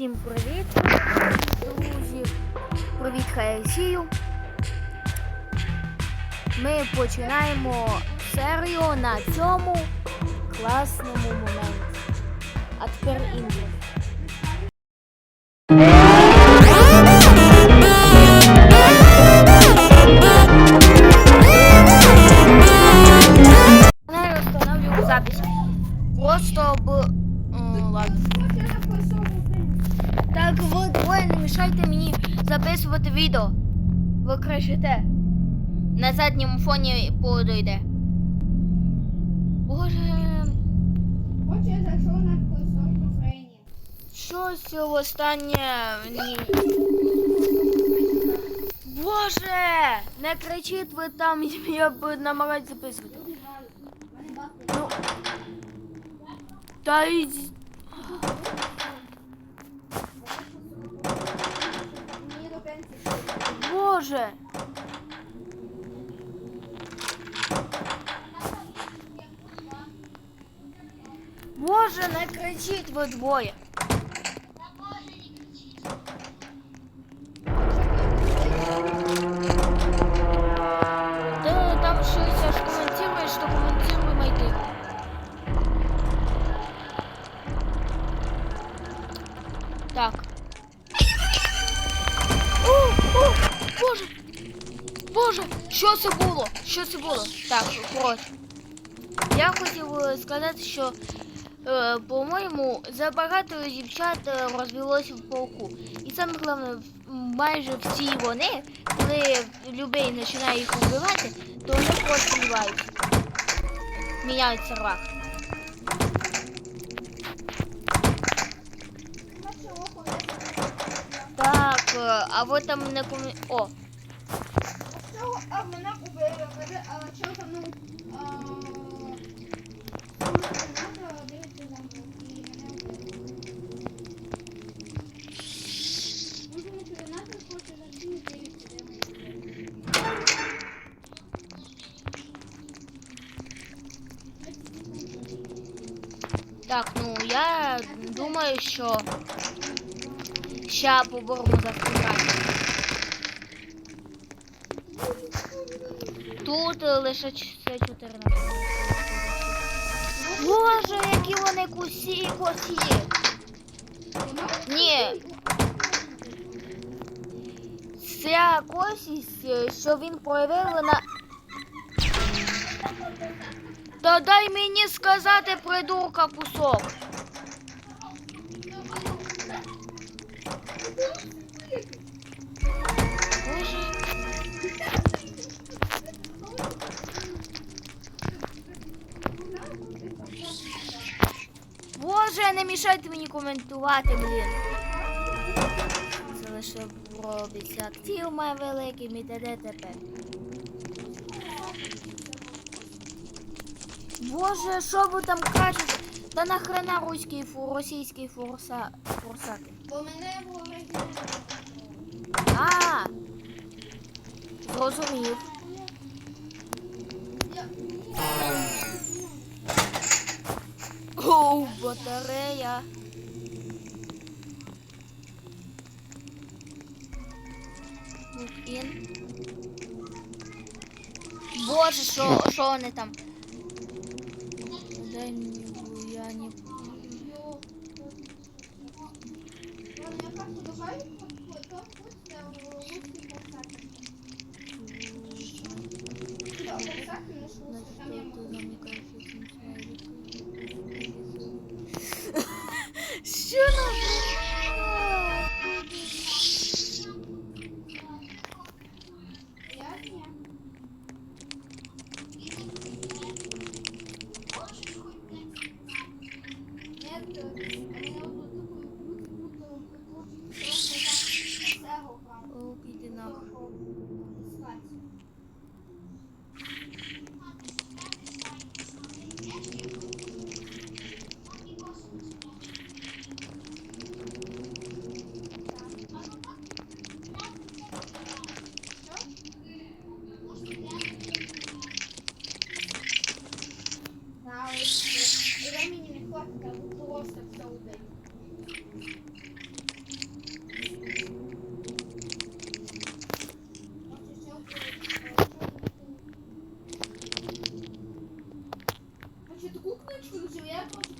Всім привіт, друзі! Привіт, Хаєсію! Ми починаємо серію на цьому класному моменті. А тепер інше. Ви кричите. На задньому фоні подойде. Боже, Отже, я зайшов на колесо построєння. щось останнє. Ні. Боже! Не кричіть ви там, я б намагаюсь записувати. Ну. Та й. Мені до пенсії. Боже! Боже, не кричіть ви двоє. Да, там щось аж коментуєш, то коментуємо йти. Так. О, о, Боже! Боже, що це було? Що це було? Так, коротше. Я хотів е, сказати, що, е, по-моєму, забагато дівчат е, розвелося в полку. І саме головне, майже всі вони, коли любий починає їх вбивати, то вони просто вбивають. Міняють сервак. Так, е, а ви там не комі... О, а мене убили, мене, а чого там, так, ну я думаю, що ще поборемо за фотографію. Тут е, лише ч- це 14. Боже, які вони кусі косі. Ні. Ця косість, е, що він проявив на. Та дай мені сказати, придурка, кусок. Не мішайте мені коментувати, блін. Це лише робиться актив має великий, і т.д. т.п. Боже, що ви там кажете? Та нахрена руський фу, російський фурса, фурсати? Бо мене було. А, зрозумів. Я- батарея. Лукін. Боже, що, що вони там? Дай мені, бо я не... Йо. Ладно, я карту добавлю, Нет, mulher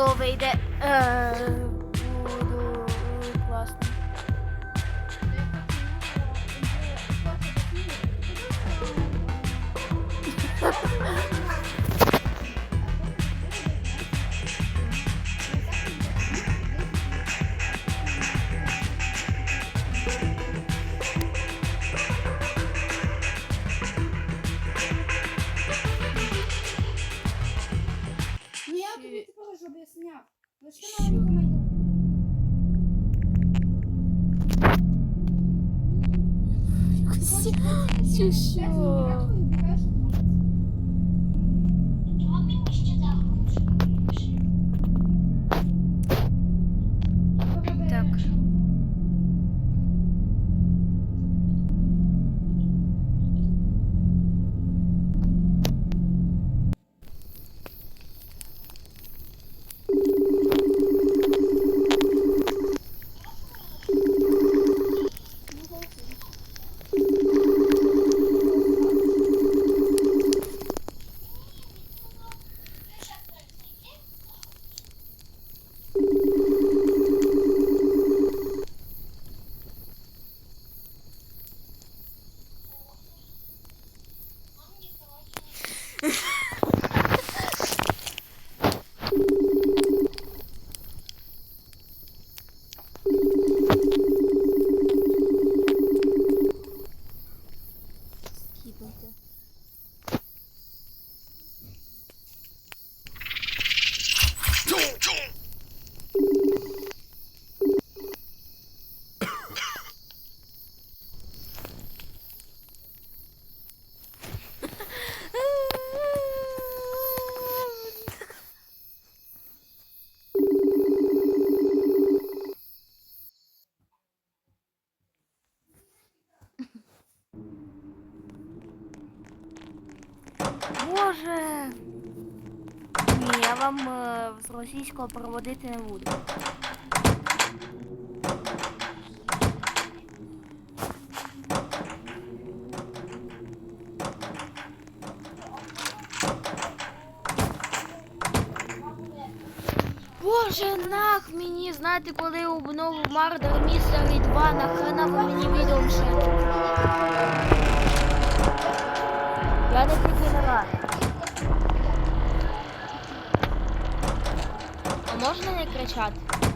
ну це відео вийде. Е, буду класно. Ну 嘘，你快笑，就是。Боже. Я вам е, з російського переводити не буду. Боже, нах мені знати, коли обновив Murder Mystery 2, нахрена ви мені відео? Я не А можна не кричати?